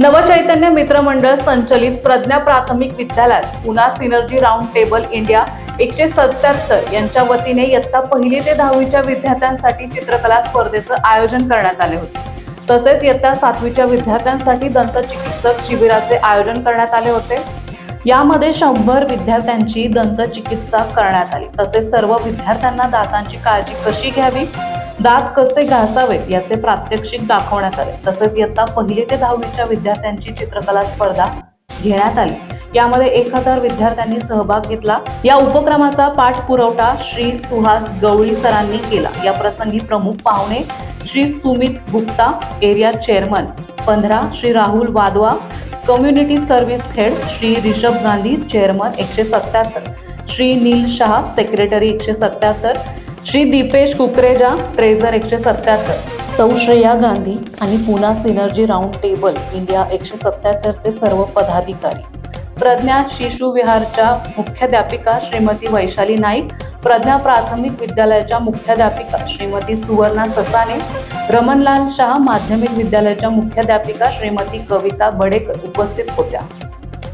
नवचैतन्य मित्रमंडळ संचलित प्रज्ञा प्राथमिक विद्यालयात पुन्हा सिनर्जी राऊंड टेबल इंडिया एकशे सत्याहत्तर यांच्या वतीने इयत्ता पहिली ते दहावीच्या विद्यार्थ्यांसाठी चित्रकला स्पर्धेचं आयोजन करण्यात आले होते. तसेच इयत्ता सातवीच्या विद्यार्थ्यांसाठी दंतचिकित्सक शिबिराचे आयोजन करण्यात आले होते. यामध्ये शंभर विद्यार्थ्यांची दंतचिकित्सा करण्यात आली. तसेच सर्व विद्यार्थ्यांना दातांची काळजी कशी घ्यावी? दात कसे घासावेत याचे प्रात्यक्षिक दाखवण्यात आले. तसेच इयत्ता पहिली ते दहावीच्या विद्यार्थ्यांची चित्रकला स्पर्धा घेण्यात आली. यामध्ये एक हजार विद्यार्थ्यांनी सहभाग घेतला. या उपक्रमाचा पाठपुरवठा श्री सुहास गवळी सरांनी केला. या प्रसंगी प्रमुख पाहुणे श्री सुमित गुप्ता एरिया चेअरमन पंधरा Shri Rahul Wadhwa community service head Shri Rishabh Gandhi chairman एकशे सत्याहत्तर श्री नील शहा सेक्रेटरी एकशे सत्याहत्तर श्री दीपेश कुकरेजा ट्रेझर एकशे सत्याहत्तर. सौ श्रेया गांधी आणि Poona synergy round table India एकशे सत्याहत्तरचे सर्व पदाधिकारी. प्रज्ञा शिशु विहारच्या मुख्याध्यापिका श्रीमती वैशाली नाईक प्रज्ञा प्राथमिक विद्यालयाच्या मुख्याध्यापिका श्रीमती सुवर्णा ससाने रमणलाल शहा माध्यमिक विद्यालयाच्या मुख्याध्यापिका श्रीमती कविता बडेकर उपस्थित होत्या.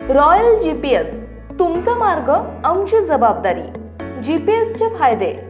रॉयल जी पी एस तुमचा मार्ग आमची जबाबदारी. जी पी एसचे फायदे.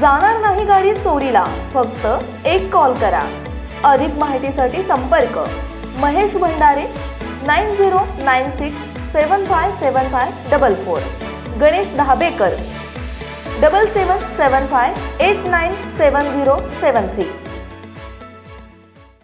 जाणार नाही गाडी चोरीला फक्त एक कॉल करा. अधिक माहितीसाठी संपर्क Mahesh Bhandare nine zero nine six seven five seven five double four. Ganesh Dhabekar double seven seven five eight nine seven zero seven three.